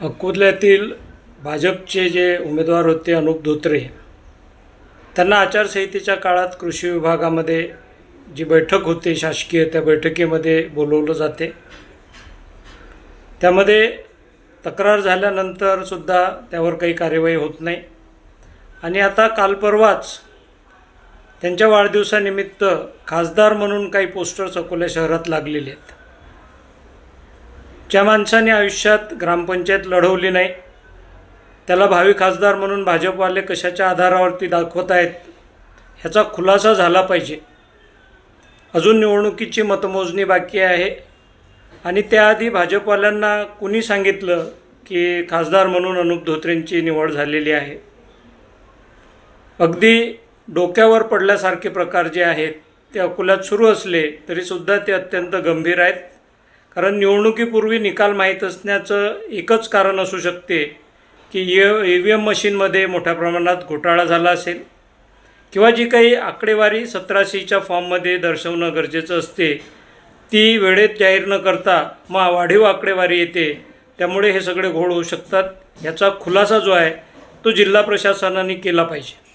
अकोल्यातील भाजपचे जे उमेदवार होते अनुप धोत्रे त्यांना आचारसंहितेच्या काळात कृषी विभागामध्ये जी बैठक होते शासकीय त्या बैठकीमध्ये बोलवलं जाते. त्यामध्ये तक्रार झाल्यानंतरसुद्धा त्यावर काही कार्यवाही होत नाही. आणि आता काल परवाच त्यांच्या वाढदिवसानिमित्त खासदार म्हणून काही पोस्टर्स अकोला शहरात लागलेले आहेत. ज्या माणसाने आयुष्यात ग्रामपंचायत लढवली नाही त्याला भावी खासदार म्हणून भाजपवाले कशाच्या आधारावरती दाखवत आहेत ह्याचा खुलासा झाला पाहिजे. अजून निवडणुकीची मतमोजणी बाकी आहे. आणि त्याआधी भाजपवाल्यांना कुणी सांगितलं की खासदार म्हणून अनुप धोत्रेंची निवड झालेली आहे? अगदी डोक्यावर पडल्यासारखे प्रकार जे आहेत ते अकोल्यात सुरू असले तरीसुद्धा ते अत्यंत गंभीर आहेत. कारण निवडणुकीपूर्वी निकाल माहीत असण्याचं एकच कारण असू शकते की ए ई व्ही एम मशीनमध्ये मोठ्या प्रमाणात घोटाळा झाला असेल किंवा जी काही आकडेवारी सतराशेच्या फॉर्ममध्ये दर्शवणं गरजेचं असते ती वेळेत जाहीर न करता मग वाढीव आकडेवारी येते. त्यामुळे हे सगळे घोळ होऊ शकतात. याचा खुलासा जो आहे तो जिल्हा प्रशासनाने केला पाहिजे.